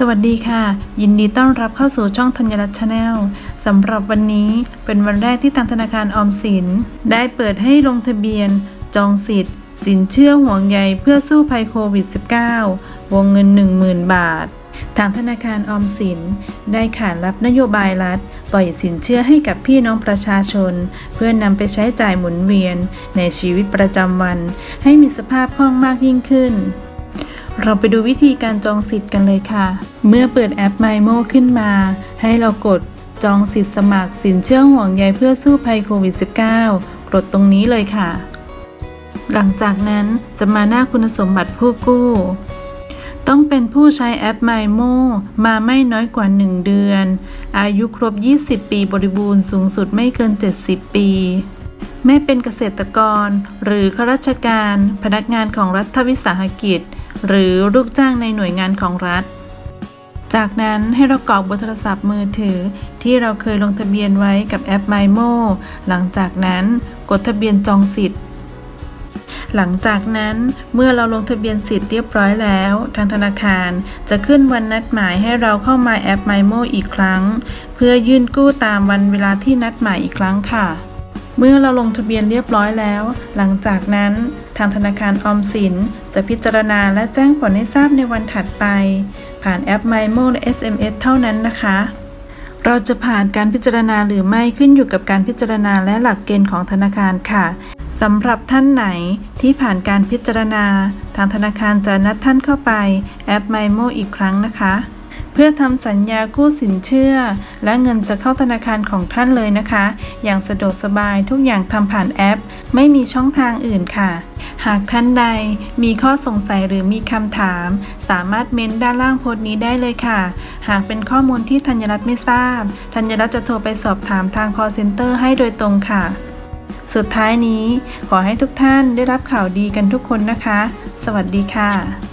สวัสดีค่ะ ยินดีต้อนรับเข้าสู่ช่องธัญรัตน์ชาแนลสำหรับวันนี้เป็นวันแรกที่ทางธนาคารออมสิน ได้เปิดให้ลงทะเบียน จองสิทธิ์ สินเชื่อห่วงใยเพื่อสู้ภัยโควิด -19 วงเงิน 10,000 บาท ทางธนาคารออมสิน ได้ขานรับนโยบายรัฐ ปล่อยสินเชื่อให้กับพี่น้องประชาชน เพื่อนำไปใช้จ่ายหมุนเวียน ในชีวิตประจำวัน ให้มีสภาพคล่องมากยิ่งขึ้น เราไปดูวิธีการจองสิทธิ์กันเลยค่ะ เมื่อเปิดแอป MyMo ขึ้นมา ให้เรากดจองสิทธิ์สมัครสินเชื่อห่วงใยเพื่อสู้ภัยโควิด -19 กดตรงนี้เลยค่ะ หลังจากนั้นจะมาหน้าคุณสมบัติผู้กู้ ต้องเป็นผู้ใช้แอป MyMo มาไม่น้อยกว่า 1 เดือน อายุครบ 20 ปีบริบูรณ์สูงสุดไม่เกิน 70 ปีไม่เป็นเกษตรกร หรือข้าราชการ พนักงานของรัฐวิสาหกิจ หรือลูกจ้างในหน่วยงานของรัฐ จากนั้นให้เรากรอกเบอร์โทรศัพท์มือถือ ที่เราเคยลงทะเบียนไว้กับแอป MyMo หลังจากนั้นกดทะเบียนจองสิทธิ์หลังจากนั้นเมื่อเราลงทะเบียนสิทธิ์เรียบร้อยแล้ว ทางธนาคารจะขึ้นวันนัดหมายให้เราเข้ามาแอป MyMo อีกครั้ง เพื่อยื่นกู้ตามวันเวลาที่นัดหมายอีกครั้งค่ะ เมื่อเราลงทะเบียนเรียบร้อยแล้ว หลังจากนั้นทางธนาคารออมสิน จะพิจารณาและแจ้งผลให้ทราบในวันถัดไป ผ่านแอป MyMo และ SMS เท่านั้นนะคะ เราจะผ่านการพิจารณาหรือไม่ขึ้นอยู่กับการพิจารณาและหลักเกณฑ์ของธนาคารค่ะสำหรับท่านไหนที่ผ่านการพิจารณา ทางธนาคารจะนัดท่านเข้าไปแอป MyMo อีกครั้งนะคะ พื่อทำสัญญากู้สินเชื่อ และเงินจะเข้าธนาคารของท่านเลยนะคะ อย่างสะดวกสบายทุกอย่างทำผ่านแอป ไม่มีช่องทางอื่นค่ะ หากท่านใดมีข้อสงสัยหรือมีคำถาม สามารถเม้นด้านล่างโพสต์นี้ได้เลยค่ะ หากเป็นข้อมูลที่ธัญรัตน์ไม่ทราบ ธัญรัตน์จะโทรไปสอบถามทาง call center ให้โดยตรงค่ะ สุดท้ายนี้ขอให้ทุกท่านได้รับข่าวดีกันทุกคนนะคะ สวัสดีค่ะ